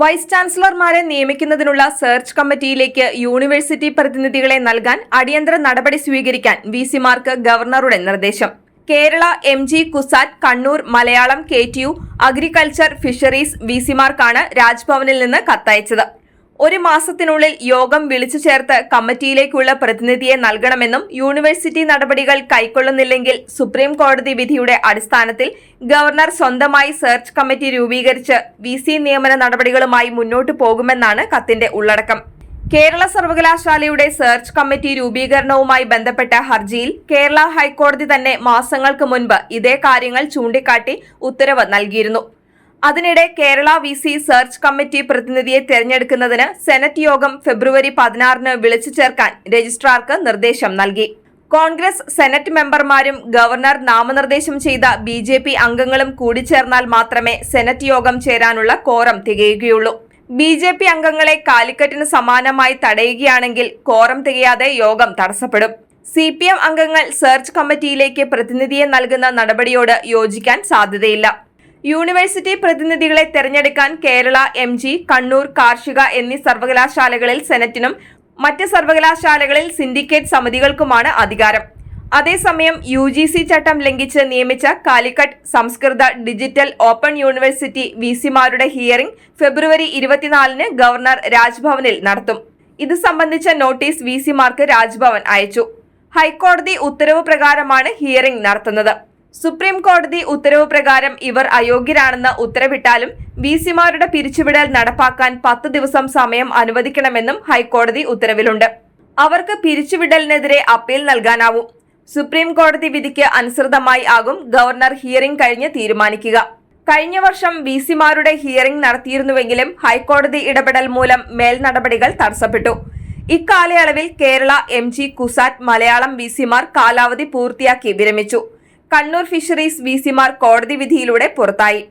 Vice ചാൻസലർമാരെ നിയമിക്കുന്നതിനുള്ള search കമ്മിറ്റിയിലേക്ക് യൂണിവേഴ്സിറ്റി പ്രതിനിധികളെ നൽകാൻ അടിയന്തര നടപടി സ്വീകരിക്കാൻ വി സിമാർക്ക് ഗവർണറുടെ നിർദ്ദേശം. Kerala M G CUSAT Kannur Malayalam K T U agriculture fisheries V സിമാർക്കാണ് രാജ്ഭവനിൽ നിന്ന് കത്തയച്ചത്. ഒരു മാസത്തിനുള്ളിൽ യോഗം വിളിച്ചു ചേർത്ത് കമ്മിറ്റിയിലേക്കുള്ള പ്രതിനിധിയെ നൽകണമെന്നും യൂണിവേഴ്സിറ്റി നടപടികൾ കൈക്കൊള്ളുന്നില്ലെങ്കിൽ സുപ്രീം കോടതി വിധിയുടെ അടിസ്ഥാനത്തിൽ ഗവർണർ സ്വന്തമായി സെർച്ച് കമ്മിറ്റി രൂപീകരിച്ച് വി സി നിയമന നടപടികളുമായി മുന്നോട്ടു പോകുമെന്നാണ് കത്തിന്റെ ഉള്ളടക്കം. കേരള സർവകലാശാലയുടെ സെർച്ച് കമ്മിറ്റി രൂപീകരണവുമായി ബന്ധപ്പെട്ട ഹർജിയിൽ കേരള ഹൈക്കോടതി തന്നെ മാസങ്ങൾക്ക് മുൻപ് ഇതേ കാര്യങ്ങൾ ചൂണ്ടിക്കാട്ടി ഉത്തരവ് നൽകിയിരുന്നു. അതിനിടെ Kerala V C search committee പ്രതിനിധിയെ തെരഞ്ഞെടുക്കുന്നതിന് സെനറ്റ് യോഗം ഫെബ്രുവരി പതിനാറിന് വിളിച്ചു ചേർക്കാൻ രജിസ്ട്രാർക്ക് നിർദ്ദേശം നൽകി. കോൺഗ്രസ് സെനറ്റ് മെമ്പർമാരും ഗവർണർ നാമനിർദ്ദേശം ചെയ്ത ബി ജെ പി അംഗങ്ങളും കൂടിച്ചേർന്നാൽ മാത്രമേ സെനറ്റ് യോഗം ചേരാനുള്ള കോറം തികയുകയുള്ളൂ. ബി ജെ പി അംഗങ്ങളെ കാലിക്കറ്റിന് സമാനമായി തടയുകയാണെങ്കിൽ കോറം തികയാതെ യോഗം തടസ്സപ്പെടും. സി പി എം അംഗങ്ങൾ സെർച്ച് കമ്മിറ്റിയിലേക്ക് പ്രതിനിധിയെ നൽകുന്ന നടപടിയോട് യോജിക്കാൻ സാധ്യതയില്ല. യൂണിവേഴ്സിറ്റി പ്രതിനിധികളെ തെരഞ്ഞെടുക്കാൻ കേരള എം ജി കണ്ണൂർ കാർഷിക എന്നീ സർവകലാശാലകളിൽ സെനറ്റിനും മറ്റ് സർവകലാശാലകളിൽ സിൻഡിക്കേറ്റ് സമിതികൾക്കുമാണ് അധികാരം. അതേസമയം യു ജി സി ചട്ടം ലംഘിച്ച് നിയമിച്ച കാലിക്കറ്റ് സംസ്കൃത ഡിജിറ്റൽ ഓപ്പൺ യൂണിവേഴ്സിറ്റി വി സിമാരുടെ ഹിയറിംഗ് ഫെബ്രുവരി ഇരുപത്തിനാലിന് ഗവർണർ രാജ്ഭവനിൽ നടത്തും. ഇത് സംബന്ധിച്ച നോട്ടീസ് വി സിമാർക്ക് രാജ്ഭവൻ അയച്ചു. ഹൈക്കോടതി ഉത്തരവ് പ്രകാരമാണ് ഹിയറിംഗ് നടത്തുന്നത്. സുപ്രീം കോടതി ഉത്തരവ് പ്രകാരം ഇവർ അയോഗ്യരാണെന്ന് ഉത്തരവിട്ടാലും വി സിമാരുടെ പിരിച്ചുവിടൽ നടപ്പാക്കാൻ പത്ത് ദിവസം സമയം അനുവദിക്കണമെന്നും ഹൈക്കോടതി ഉത്തരവിലുണ്ട്. അവർക്ക് പിരിച്ചുവിടലിനെതിരെ അപ്പീൽ നൽകാനാവും. സുപ്രീം കോടതി വിധിക്ക് അനുസൃതമായി ആകും ഗവർണർ ഹിയറിംഗ് കഴിഞ്ഞ് തീരുമാനിക്കുക. കഴിഞ്ഞ വർഷം വി സിമാരുടെ ഹിയറിംഗ് നടത്തിയിരുന്നുവെങ്കിലും ഹൈക്കോടതി ഇടപെടൽ മൂലം മേൽ നടപടികൾ തടസ്സപ്പെട്ടു. ഇക്കാലയളവിൽ Kerala M G CUSAT Malayalam V സിമാർ കാലാവധി പൂർത്തിയാക്കി വിരമിച്ചു. കണ്ണൂർ ഫിഷറീസ് വി സിമാർ കോടതി വിധിയിലൂടെ പുറത്തായി.